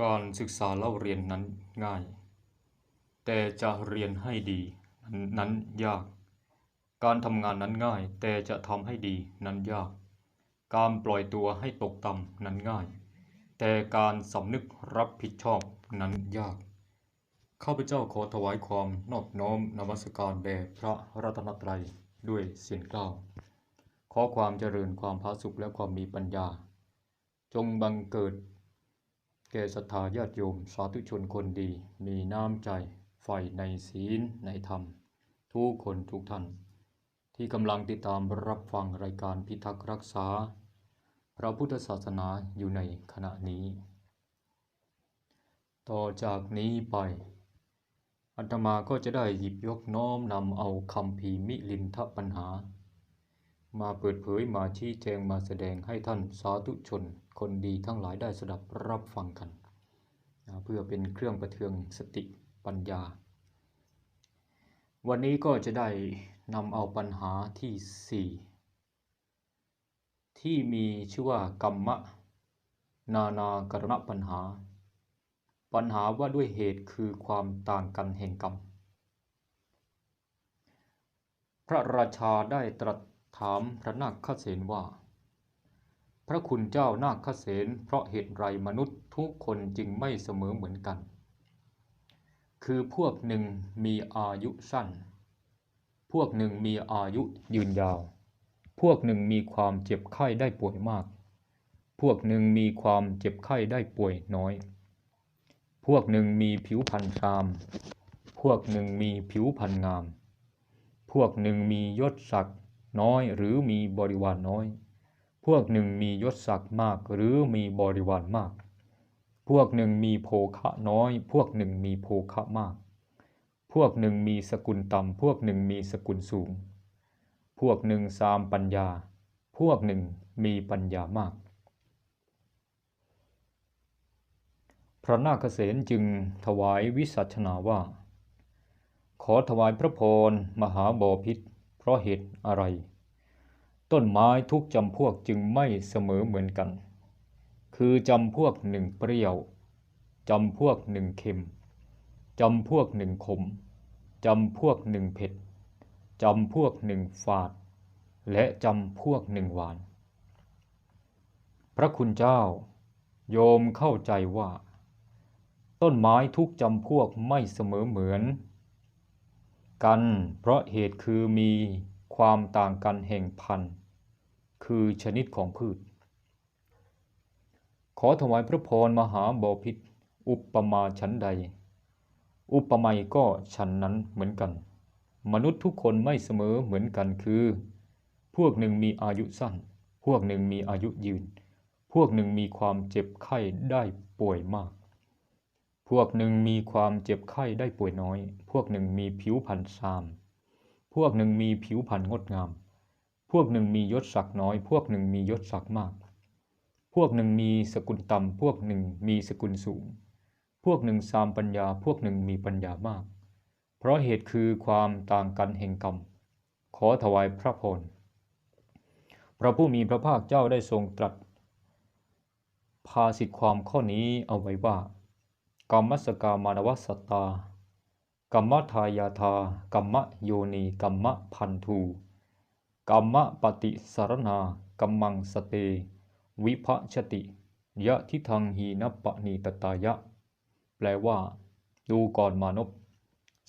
การศึกษาเล่าเรียนนั้นง่าย แต่จะเรียนให้ดีนั้นยาก การทำงานนั้นง่าย แต่จะทำให้ดีนั้นยาก การปล่อยตัวให้ตกต่ำนั้นง่าย แต่การสำนึกรับผิดชอบนั้นยาก ข้าพเจ้าขอถวายความนอบน้อมนมัสการแด่พระรัตนตรัยด้วยเสียงกล้าว ขอความเจริญความผาสุกและความมีปัญญา จงบังเกิด แก่ศรัทธาญาติโยมสาธุชนคนดี มีน้ำใจใฝ่ในศีลในธรรม ทุกคนทุกท่าน ที่กำลังติดตามรับฟังรายการพิทักษ์รักษา พระพุทธศาสนาอยู่ในขณะนี้ ต่อจากนี้ไปอาตมาก็จะได้หยิบยกน้อมนำเอาคำพีมิลินทปัญหา มาเปิดเผยมาชี้แจงมาแสดงให้ท่านสาธุชน คนดีทั้งหลายได้สดับรับฟังกันนะเพื่อเป็นเครื่องประเทืองสติปัญญา วันนี้ก็จะได้นำเอาปัญหาที่สี่ที่มีชื่อว่ากรรมะ นานากรณปัญหา ปัญหาว่าด้วยเหตุคือความต่างกันแห่งกรรม พระราชาได้ตรัสถามพระนาคเษนว่า ระคุณเจ้านาคเษนเพราะเหตุไรมนุษย์ทุกคนจึงไม่เสมอเหมือนกัน คือพวกหนึ่งมีอายุสั้น พวกหนึ่งมีอายุยืนยาว พวกหนึ่งมีความเจ็บไข้ได้ป่วยมาก พวกหนึ่งมีความเจ็บไข้ได้ป่วยน้อย พวกหนึ่งมีผิวพรรณซาม พวกหนึ่งมีผิวพรรณงาม พวกหนึ่งมียศศักดิ์น้อยหรือมีบริวารน้อย พวกหนึ่งมียศศักดิ์มากหรือมีบริวารมาก พวกหนึ่งมีโภคะน้อย พวกหนึ่งมีโภคะมาก พวกหนึ่งมีสกุลต่ำพวกหนึ่งมีสกุลสูง พวกหนึ่งสามปัญญา พวกหนึ่งมีปัญญามาก พระนาคเษนจึงถวายวิสัชนาว่า ขอถวายพระพรมหาบอพิษเพราะเหตุอะไร ต้นไม้ทุกจำพวกจึงไม่เสมอเหมือนกัน คือจำพวกหนึ่งเปรี้ยว จำพวกหนึ่งเค็ม จำพวกหนึ่งขม จำพวกหนึ่งเผ็ด จำพวกหนึ่งฝาด และจำพวกหนึ่งหวาน พระคุณเจ้า โยมเข้าใจว่า ต้นไม้ทุกจำพวกไม่เสมอเหมือน กัน เพราะเหตุคือมีความต่างกันแห่งพันธุ์ คือชนิดของพืช ขอถวายพระพรมหาบอพิษอุปมาชั้นใด อุปไมยก็ฉันนั้นเหมือนกัน มนุษย์ทุกคนไม่เสมอเหมือนกันคือ พวกหนึ่งมีอายุสั้น พวกหนึ่งมีอายุยืน พวกหนึ่งมีความเจ็บไข้ได้ป่วยมาก พวกหนึ่งมีความเจ็บไข้ได้ป่วยน้อย พวกหนึ่งมีผิวพรรณซาม พวกหนึ่งมีผิวพรรณงดงาม พวกหนึ่งมียศศักดิ์น้อย พวกหนึ่งมียศศักดิ์มาก พวกหนึ่งมีสกุลต่ำ พวกหนึ่งมีสกุลสูง พวกหนึ่งสามปัญญา พวกหนึ่งมีปัญญามาก เพราะเหตุคือความต่างกันแห่งกรรม ขอถวายพระพร พระผู้มีพระภาคเจ้าได้ทรงตรัส ภาสิทธิความข้อนี้เอาไว้ว่า กรรมสกามานวสตตากรรมทายาทากรรมโยนีกรรมพันธู กรรมปฏิสารนากัมมังสเต วิภชติ ยะทิทังหีนปะนีตตายะ แปลว่า ดูก่อนมานพ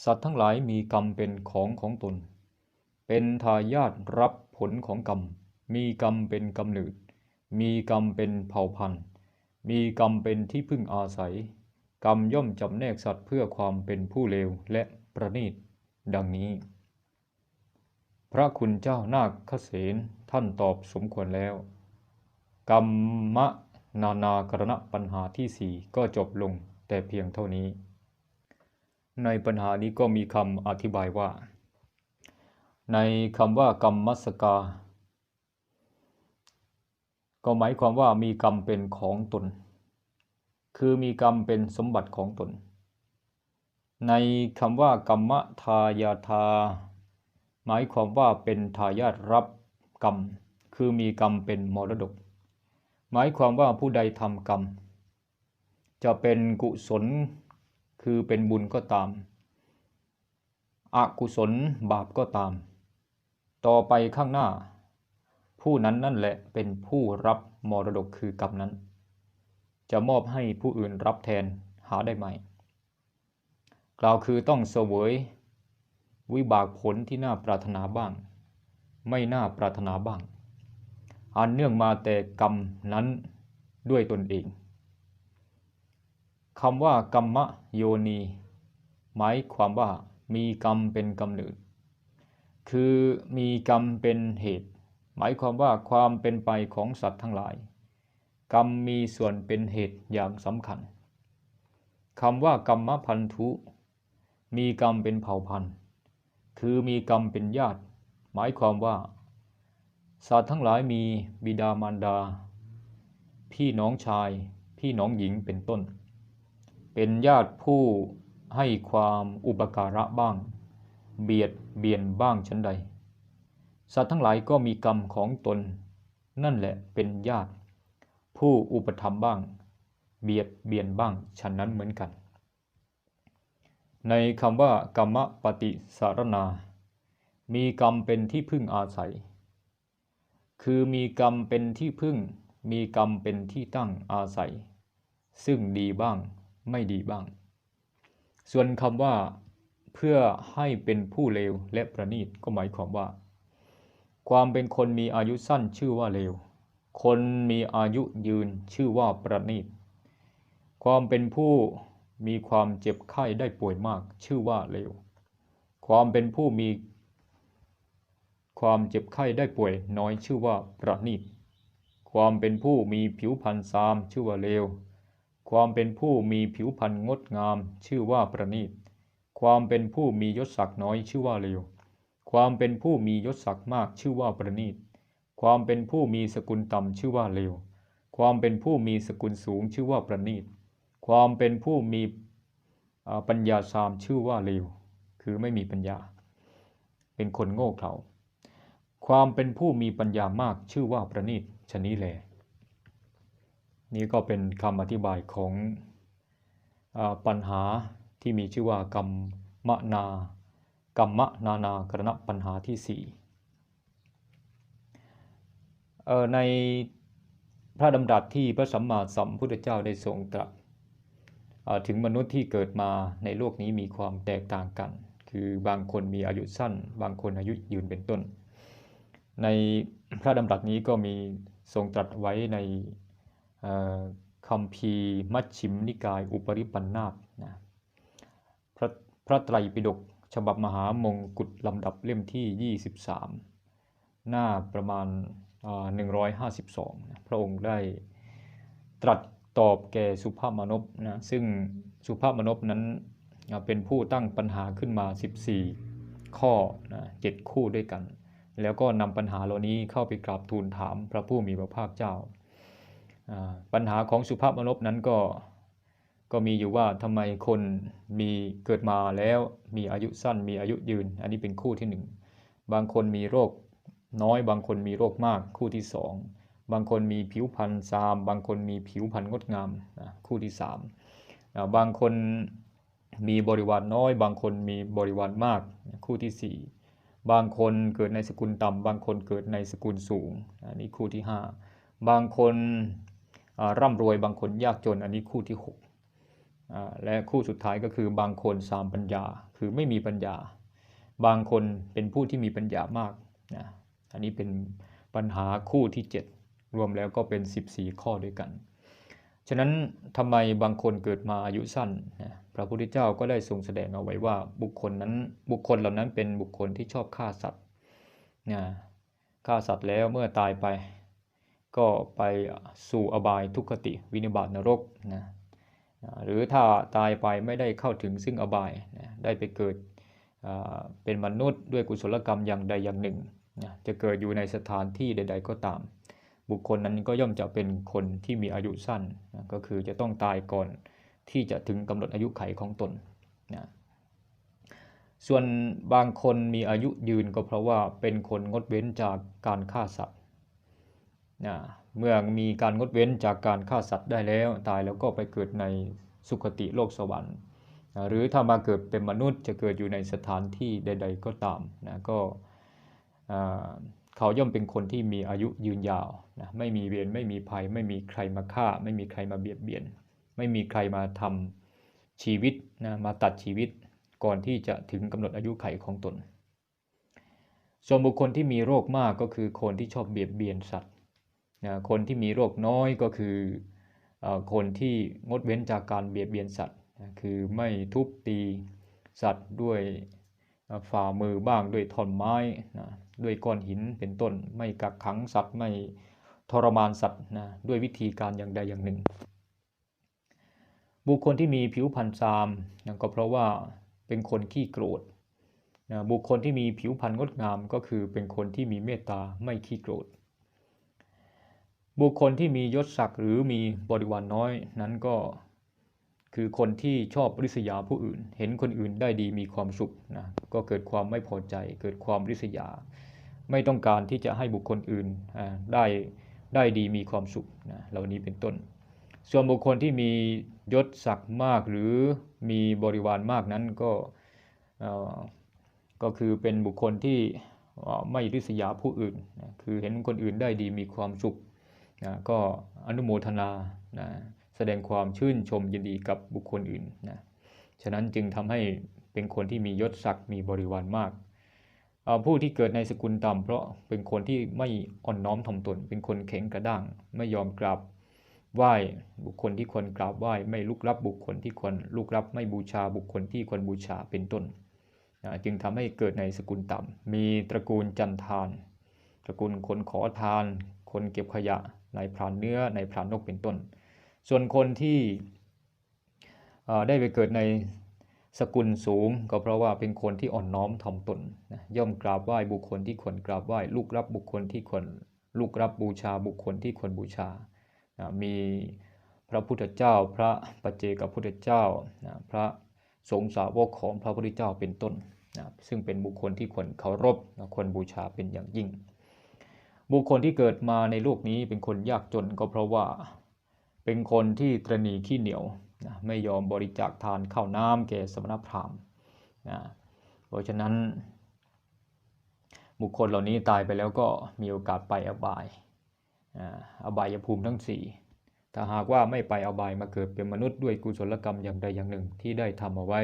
สัตว์ทั้งหลายมีกรรมเป็นของของตน เป็นทายาทรับผลของกรรม มีกรรมเป็นกำเนิด มีกรรมเป็นเผ่าพันธุ์ มีกรรมเป็นที่พึ่งอาศัย กรรมย่อมจำแนกสัตว์เพื่อความเป็นผู้เลวและประณีต ดังนี้ พระคุณเจ้านาคเษนท่านตอบสมควรแล้ว กรรมะนานากรณปัญหาที่สี่ก็จบลงแต่เพียงเท่านี้ ในปัญหานี้ก็มีคำอธิบายว่า ในคำว่ากรรมมัสกา ก็หมายความว่ามีกรรมเป็นของตน คือมีกรรมเป็นสมบัติของตน ในคำว่ากรรมทายาทา หมายความว่าเป็นทายาทรับกรรม คือมีกรรมเป็นมรดก หมายความว่าผู้ใดทำกรรม จะเป็นกุศลคือเป็นบุญก็ตาม อกุศลบาปก็ตาม ต่อไปข้างหน้า ผู้นั้นนั่นแหละเป็นผู้รับมรดกคือกรรมนั้น จะมอบให้ผู้อื่นรับแทนหาได้ไหม กล่าวคือต้องเสวย วิบากผลที่น่าปรารถนาบ้าง ไม่น่าปรารถนาบ้าง อันเนื่องมาแต่กรรมนั้นด้วยตนเองคำว่ากรรมโยนี หมายความว่ามีกรรมเป็นกำเนิด คือมีกรรมเป็นเหตุ หมายความว่าความเป็นไปของสัตว์ทั้งหลาย กรรมมีส่วนเป็นเหตุอย่างสำคัญคำว่ากรรมพันธุ มีกรรมเป็นเผ่าพันธุ์ คือมีกรรมเป็นญาติ หมายความว่า สัตว์ทั้งหลายมีบิดามารดา พี่น้องชาย พี่น้องหญิงเป็นต้น เป็นญาติผู้ให้ความอุปการะบ้าง เบียดเบียนบ้างชั้นใด สัตว์ทั้งหลายก็มีกรรมของตน นั่นแหละเป็นญาติ ผู้อุปถัมบ้าง เบียดเบียนบ้างฉันนั้นเหมือนกัน ในคำว่ากรรมปฏิสารนา มีกรรมเป็นที่พึ่งอาศัย คือมีกรรมเป็นที่พึ่ง มีกรรมเป็นที่ตั้งอาศัย ซึ่งดีบ้างไม่ดีบ้าง ส่วนคำว่า เพื่อให้เป็นผู้เลวและประณีตก็หมายความว่า ความเป็นคนมีอายุสั้นชื่อว่าเลว คนมีอายุยืนชื่อว่าประณีต ความเป็นผู้ มีความเจ็บไข้ได้ป่วยมาก ชื่อว่าเลว ความเป็นผู้มี ความเจ็บไข้ได้ป่วย น้อยชื่อว่าประณีต ความเป็นผู้มีผิวพรรณซาม ชื่อว่าเลว ความเป็นผู้มีผิวพรรณงดงาม ชื่อว่าประณีต ความเป็นผู้มียศศักดิ์น้อยชื่อว่าเลว ความเป็นผู้มียศศักดิ์มากชื่อว่าประณีต ความเป็นผู้มีสกุลต่ำชื่อว่าเลว ความเป็นผู้มีสกุลสูงชื่อว่าประณีต ความเป็นผู้มีปัญญาสามชื่อว่าเลวคือไม่มีปัญญา เป็นคนโง่เขลาความเป็นผู้มีปัญญามากชื่อว่าประณีตชนี้แล นี่ก็เป็นคำอธิบายของอปัญหาที่มีชื่อว่ากรรมนากรรมนานากรณปัญหาที่สี่ในพระดำรัสที่พระสัมมาสัมพุทธเจ้าได้ทรงตรัส ถึงมนุษย์ที่เกิดมาในโลกนี้มีความแตกต่างกัน คือบางคนมีอายุสั้น บางคนอายุยืนเป็นต้น ในพระดำรัสนี้ก็มีทรงตรัสไว้ในคำพีมัชชิมนิกายอุปริปันธาตนะพระพระไตรปิฎกฉบับมหามงกุฎลำดับเล่มที่ 23 หน้าประมาณ 152นะพระองค์ได้ตรัส ตอบแก่สุภาพมนพนะซึ่งสุภาพมนพนั้นเป็นผู้ตั้งปัญหาขึ้นมา 14 ข้อนะ7คู่ด้วยกัน แล้วก็นำปัญหาเหล่านี้เข้าไปกราบทูลถามพระผู้มีพระภาคเจ้า ปัญหาของสุภาพมนุษย์นั้นก็ก็มีอยู่ว่าทำไมคนมีเกิดมาแล้วมีอายุสั้นมีอายุยืน อันนี้เป็นคู่ที่หนึ่งบางคนมีโรคน้อยบางคนมีโรคมากคู่ที่สอง บางคนมีผิวพรรณซาม บางคนมีผิวพรรณงดงามคู่ที่สามบางคนมีบริวารน้อย บางคนมีบริวารมากคู่ที่สี่บางคนเกิดในสกุลต่ำ บางคนเกิดในสกุลสูงอันนี้คู่ที่ห้าบางคนร่ำรวยบางคนยากจนอันนี้คู่ที่6และคู่สุดท้ายก็คือบางคนสามปัญญาคือไม่มีปัญญา บางคนเป็นผู้ที่มีปัญญามากนะอันนี้เป็นปัญหาคู่ที่ 7 รวมแล้วก็เป็น 14 ข้อด้วยกัน ฉะนั้นทำไมบางคนเกิดมาอายุสั้นนะพระพุทธเจ้าก็ได้ทรงแสดงเอาไว้ว่าบุคคลนั้นบุคคลเหล่านั้นเป็นบุคคลที่ชอบฆ่าสัตว์นะฆ่าสัตว์แล้วเมื่อตายไป ก็ไปสู่อบายทุกขติวินิบาตนรกนะหรือถ้าตายไปไม่ได้เข้าถึงซึ่งอบายนะได้ไปเกิดเป็นมนุษย์ด้วยกุศลกรรมอย่างใดอย่างหนึ่งนะจะเกิดอยู่ในสถานที่ใด ๆ ก็ตาม บุคคลนั้นก็ย่อมจะเป็นคนที่มีอายุสั้นนะก็คือจะต้องตายก่อนที่จะถึงกำหนดอายุไขของตนนะส่วนบางคนมีอายุยืนก็เพราะว่าเป็นคนงดเว้นจากการฆ่าสัตว์นะเมื่อมีการงดเว้นจากการฆ่าสัตว์ได้แล้ว ตายแล้วก็ไปเกิดในสุคติโลกสวรรค์หรือถ้ามาเกิดเป็นมนุษย์จะเกิดอยู่ในสถานที่ใด ๆ ก็ตามนะก็ เขาย่อมเป็นคนที่มีอายุยืนยาวนะไม่มีเวรไม่มีภัย ไม่มีใครมาฆ่า ไม่มีใครมาเบียดเบียน ไม่มีใครมาทำชีวิตนะมาตัดชีวิตก่อนที่จะถึงกำหนดอายุไขของตน ส่วนบุคคลที่มีโรคมากก็คือคนที่ชอบเบียดเบียนสัตว์นะคนที่มีโรคน้อยก็คืออคนที่งดเว้นจากการเบียดเบียนสัตว์คือไม่ทุบตีสัตว์ด้วยฝ่ามือบ้างด้วยท่อนไม้นะ ด้วยก้อนหินเป็นต้น ไม่กักขังสัตว์ไม่ทรมานสัตว์นะด้วยวิธีการอย่างใดอย่างหนึ่ง บุคคลที่มีผิวพรรณซามนะก็เพราะว่าเป็นคนขี้โกรธนะบุคคลที่มีผิวพรรณงดงามก็คือเป็นคนที่มีเมตตาไม่ขี้โกรธ บุคคลที่มียศศักดิ์หรือมีบริวารนน้อยนั้นก็คือคนที่ชอบริษยาผู้อื่น เห็นคนอื่นได้ดีมีความสุขนะก็เกิดความไม่พอใจ เกิดความริษยา ไม่ต้องการที่จะให้บุคคลอื่นได้ได้ดีมีความสุขนะเหล่านี้เป็นต้น ส่วนบุคคลที่มียศศักดิ์มากหรือมีบริวารมากนั้นก็ก็คือเป็นบุคคลที่ไม่ริษยาผู้อื่นนะคือเห็นคนอื่นได้ดีมีความสุขนะก็อนุโมทนานะแสดงความชื่นชมยินดีกับบุคคลอื่นนะฉะนั้นจึงทำให้เป็นคนที่มียศศักดิ์มีบริวารมาก ผู้ที่เกิดในสกุลต่ำเพราะเป็นคนที่ไม่อ่อนน้อมถ่อมตน เป็นคนแข็งกระด้าง ไม่ยอมกราบไหว้บุคคลที่ควรกราบไหว้ไม่ลุกรับบุคคลที่ควรลุกรับไม่บูชาบุคคลที่ควรบูชาเป็นต้นจึงทำให้เกิดในสกุลต่ำมีตระกูลจันทาน ตระกูลคนขอทาน คนเก็บขยะในพรานเนื้อในพรานนกเป็นต้น ส่วนคนที่ได้ไปเกิดใน สกุลสูงก็เพราะว่าเป็นคนที่อ่อนน้อมถ่อมตนย่อมกราบไหว้บุคคลที่ควรกราบไหว้ลูกรับบุคคลที่ควรลูกรับบูชาบุคคลที่ควรบูชามีพระพุทธเจ้า พระปัจเจกพุทธเจ้าพระสงฆ์สาวกของพระพุทธเจ้าเป็นต้นซึ่งเป็นบุคคลที่ควรเคารพควรบูชาเป็นอย่างยิ่ง บุคคลที่เกิดมาในโลกนี้เป็นคนยากจนก็เพราะว่าเป็นคนที่ตรณีขี้เหนียว นะไม่ยอมบริจาคทานข้าวน้ำแก่สมณพราหมณ์นะเพราะฉะนั้นบุคคลเหล่านี้ตายไปแล้วก็มีโอกาสไปอบายอบายภูมิทั้ง 4 ถ้าหากว่าไม่ไปอบายมาเกิดเป็นมนุษย์ด้วยกุศลกรรมอย่างใดอย่างหนึ่งที่ได้ทำเอาไว้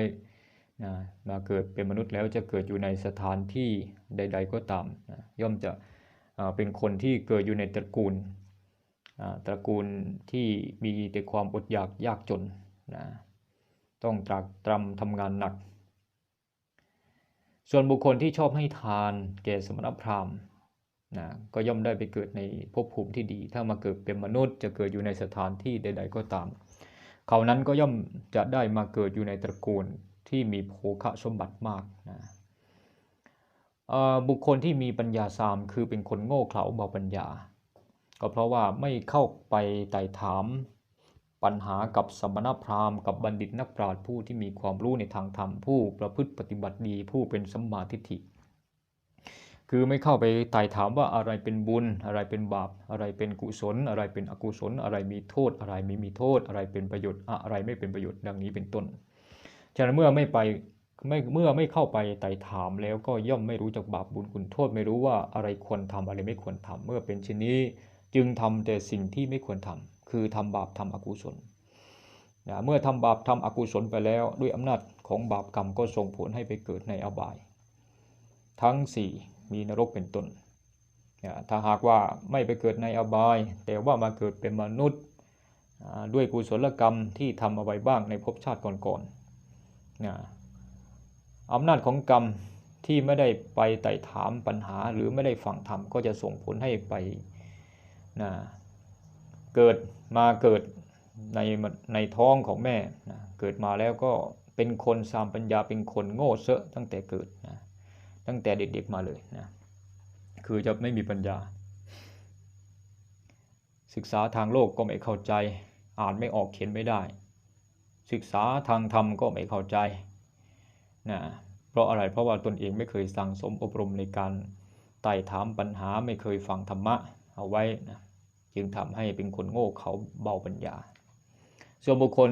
นะมาเกิดเป็นมนุษย์แล้วจะเกิดอยู่ในสถานที่ใด ๆก็ตามนะย่อมจะเป็นคนที่เกิดอยู่ในตระกูลตระกูลที่มีแต่ความอดอยากยากจน นะต้องตรากตรำทำงานหนัก ส่วนบุคคลที่ชอบให้ทานแก่สมณพราหมณ์นะก็ย่อมได้ไปเกิดในภพภูมิที่ดี ถ้ามาเกิดเป็นมนุษย์จะเกิดอยู่ในสถานที่ใด ๆ ก็ตาม เขานั้นก็ย่อมจะได้มาเกิดอยู่ในตระกูลที่มีโภคะสมบัติมากนะบุคคลที่มีปัญญาสามคือเป็นคนโง่เขลาเบาปัญญา ก็เพราะว่าไม่เข้าไปไต่ถาม ปัญหากับสมณพราหมณ์กับบัณฑิตนักปราชญ์ผู้ที่มีความรู้ในทางธรรมผู้ประพฤติปฏิบัติดีผู้เป็นสัมมาทิฏฐิ คือไม่เข้าไปไต่ถามว่าอะไรเป็นบุญ อะไรเป็นบาป อะไรเป็นกุศล อะไรเป็นอกุศล อะไรมีโทษ อะไรไม่มีโทษ อะไรเป็นประโยชน์อะไรไม่เป็นประโยชน์ดังนี้เป็นต้นฉะนั้นเมื่อไม่ไปไม่เมื่อไม่เข้าไปไต่ถามแล้วก็ย่อมไม่รู้จักบาปบุญคุณโทษ ไม่รู้ว่าอะไรควรทำอะไรไม่ควรทำเมื่อเป็นเช่นนี้ จึงทำแต่สิ่งที่ไม่ควรทำ คือทำบาปทำอกุศลนะเมื่อทำบาปทำอกุศลไปแล้วด้วยอำนาจของบาปกรรมก็ส่งผลให้ไปเกิดในอบาย ทั้ง 4 มีนรกเป็นต้นนะถ้าหากว่าไม่ไปเกิดในอบาย แต่ว่ามาเกิดเป็นมนุษย์ด้วยกุศลกรรมที่ทำเอาไว้บ้างในภพชาติก่อนๆนะอำนาจของกรรมที่ไม่ได้ไปไต่ถามปัญหาหรือไม่ได้ฟังธรรมก็จะส่งผลให้ไปนะ เกิดมาเกิดในในท้องของแม่นะเกิดมาแล้วก็เป็นคนสามปัญญาเป็นคนโง่เซอะตั้งแต่เกิดนะตั้งแต่เด็กๆมาเลยนะคือจะไม่มีปัญญา ศึกษาทางโลกก็ไม่เข้าใจ อ่านไม่ออกเขียนไม่ได้ ศึกษาทางธรรมก็ไม่เข้าใจนะเพราะอะไรเพราะว่าตนเองไม่เคยสั่งสมอบรมในการไต่ถามปัญหาไม่เคยฟังธรรมะเอาไว้นะ จึงทำให้เป็นคนโง่เขาเบาปัญญา ส่วนบุคคล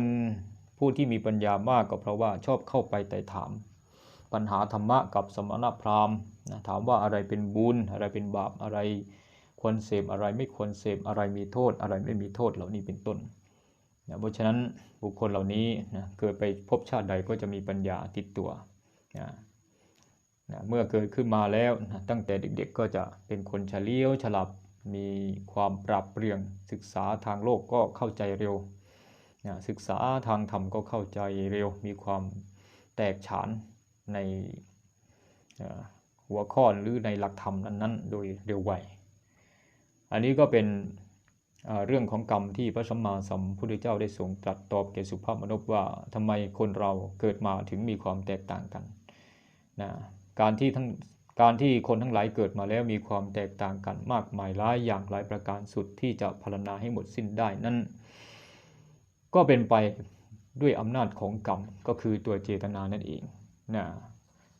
ผู้ที่มีปัญญามากก็เพราะว่าชอบเข้าไปไต่ถาม ปัญหาธรรมะกับสมณพราหมณ์นะถามว่าอะไรเป็นบุญ อะไรเป็นบาปอะไรควรเสพอะไรไม่ควรเสพอะไรมีโทษ อะไรไม่มีโทษเหล่านี้เป็นต้นนะเพราะฉะนั้นบุคคลเหล่านี้นะเกิดไปพบชาติใดก็จะมีปัญญาติดตัวนะนะเมื่อเกิดขึ้นมาแล้วนะตั้งแต่เด็กๆก็จะเป็นคนเฉลียวฉลาด มีความปรับเปลี่ยนศึกษาทางโลกก็เข้าใจเร็วนะศึกษาทางธรรมก็เข้าใจเร็ว มีความแตกฉานในหัวข้อหรือในหลักธรรมนั้นๆ โดยเร็วไวอันนี้ก็เป็นเรื่องของกรรมที่พระสัมมาสัมพุทธเจ้าได้ทรงตรัสตอบแก่สุภาพมนุษย์ว่าทำไมคนเราเกิดมาถึงมีความแตกต่างกันนะการที่ทั้ง การที่คนทั้งหลายเกิดมาแล้วมีความแตกต่างกันมากมายหลายอย่างหลายประการสุดที่จะพรรณนาให้หมดสิ้นได้นั้น ก็เป็นไปด้วยอำนาจของกรรมก็คือตัวเจตนานั่นเองนะ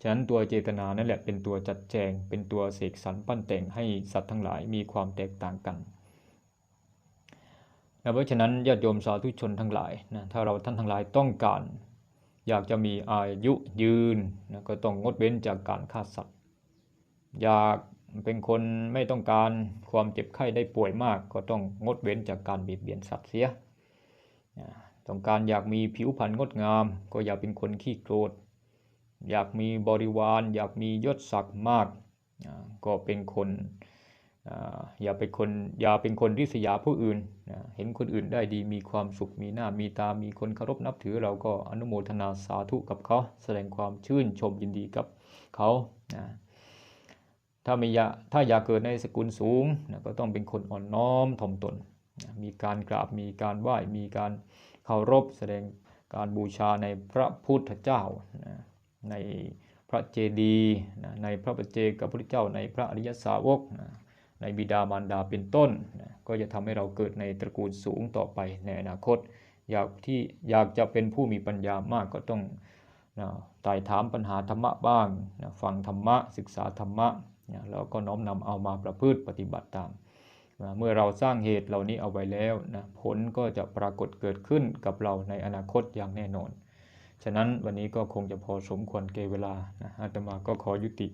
ฉะนั้นตัวเจตนานั่นแหละเป็นตัวจัดแจง เป็นตัวเสกสรรปั้นแต่งให้สัตว์ทั้งหลายมีความแตกต่างกันนะเพราะฉะนั้นญาติโยมสาธุชนทั้งหลายนะถ้าเราท่านทั้งหลายต้องการ อยากจะมีอายุยืนนะก็ต้องงดเว้นจากการฆ่าสัตว์ อยากเป็นคนไม่ต้องการความเจ็บไข้ได้ป่วยมาก ก็ต้องงดเว้นจากการเบียดเบียนสัตว์เสียต้องการอยากมีผิวพรรณงดงาม ก็อย่าเป็นคนขี้โกรธ อยากมีบริวาร อยากมียศศักดิ์มาก ก็เป็นคนอย่าเป็นคนอย่าเป็นคนริษยาผู้อื่น เห็นคนอื่นได้ดีมีความสุขมีหน้ามีตามีคนเคารพนับถือ เราก็อนุโมทนาสาธุกับเขา แสดงความชื่นชมยินดีกับเขา ถ้าไม่อยากถ้าอยากเกิดในสกุลสูงก็ต้องเป็นคนอ่อนน้อมถ่อมตนมีการกราบมีการไหว้มีการเคารพแสดงการบูชาในพระพุทธเจ้าในพระเจดีย์ในพระปเจกับพระเจ้าในพระอริยสาวกในบิดามารดาเป็นต้นก็จะทำให้เราเกิดในตระกูลสูงต่อไปในอนาคต อยากที่อยากจะเป็นผู้มีปัญญามากก็ต้องไต่ถามปัญหาธรรมะบ้างฟังธรรมะศึกษาธรรมะ แล้วก็น้อมนำเอามาประพฤติปฏิบัติตามเมื่อเราสร้างเหตุเหล่านี้เอาไว้แล้วนะผลก็จะปรากฏเกิดขึ้นกับเราในอนาคตอย่างแน่นอน ฉะนั้นวันนี้ก็คงจะพอสมควรเกเวลานะอาตมาก็ขอยุติ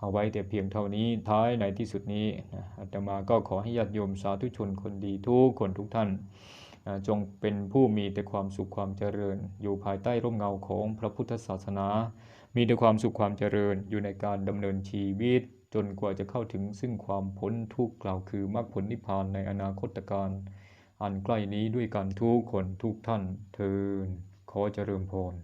เอาไว้แต่เพียงเท่านี้ท้ายในที่สุดนี้นะอาตมาก็ขอให้ญาติโยมสาธุชนคนดีทุกคนทุกท่านจงเป็นผู้มีแต่ความสุขความเจริญ อยู่ภายใต้ร่มเงาของพระพุทธศาสนา มีแต่ความสุขความเจริญอยู่ในการดำเนินชีวิต จนกว่าจะเข้าถึงซึ่งความพ้นทุกข์กล่าวคือมรรคผลนิพพานในอนาคตการอันใกล้นี้ด้วยกันทุกคนทุกท่านเทินขอเจริญพร